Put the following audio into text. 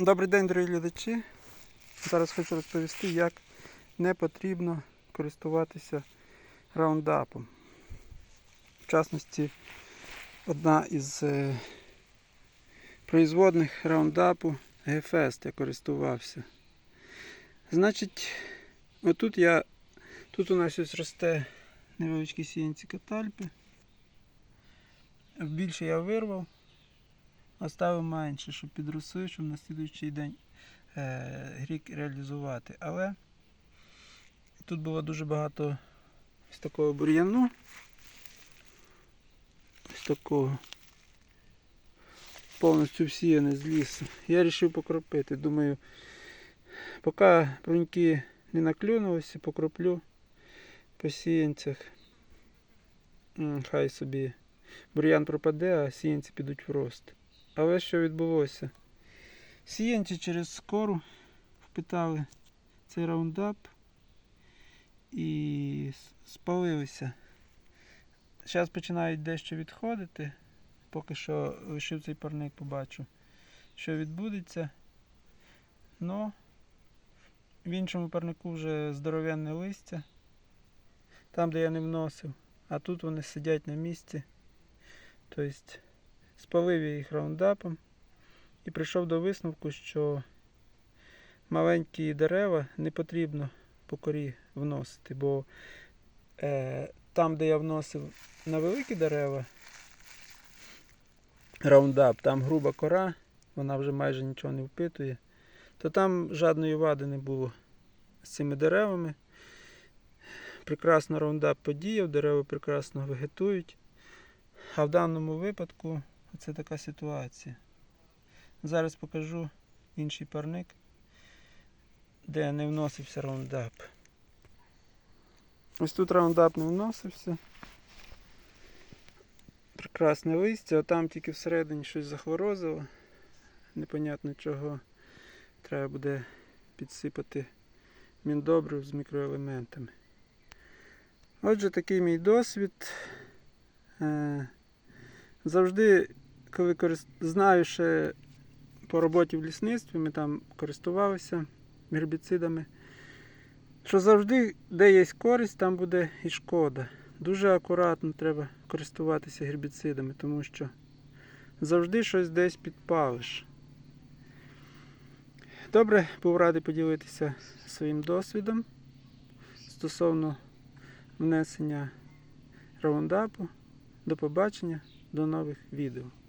Добрий день, дорогі глядачі. Зараз хочу розповісти, як не потрібно користуватися раундапом. В частності, одна із е, производних раундапу Гефест я користувався. Значить, отут я, тут у нас ось росте невеличкі сіянці катальпи. Більше я вирвав. Оставив менше, щоб підросли, щоб на слідуючий день е, грік реалізувати. Але тут було дуже багато ось такого бур'яну. Ось такого. Повністю всіяне з лісу. Я вирішив покропити. Думаю, поки бруньки не наклюнулися, покроплю по сіянцях. Хай собі бур'ян пропаде, а сіянці підуть в рост. Але що відбулося? Сіянці через скору впитали цей раундап і спалилися. Зараз починають дещо відходити. Поки що лишив цей парник, побачу, що відбудеться. Но в іншому парнику вже здоровенне листя. Там, де я не вносив. А тут вони сидять на місці. Тобто спалив я їх раундапом і прийшов до висновку, що маленькі дерева не потрібно по корі вносити, бо е, там, де я вносив на великі дерева раундап, там груба кора, вона вже майже нічого не впитує, то там жодної вади не було з цими деревами. Прекрасно раундап подіяв, дерева прекрасно вегетують. А в даному випадку це така ситуація. Зараз покажу інший парник, де не вносився раундап. Ось тут раундап не вносився. Прекрасне листя, а там тільки всередині щось захворозило. Непонятно чого. Треба буде підсипати міндобрив з мікроелементами. Отже, такий мій досвід. Е, Завжди, коли корис... знаю ще по роботі в лісництві, ми там користувалися гербіцидами, що завжди, де є користь, там буде і шкода. Дуже акуратно треба користуватися гербіцидами, тому що завжди щось десь підпалиш. Добре, був радий поділитися своїм досвідом стосовно внесення раундапу. До побачення, до нових відео.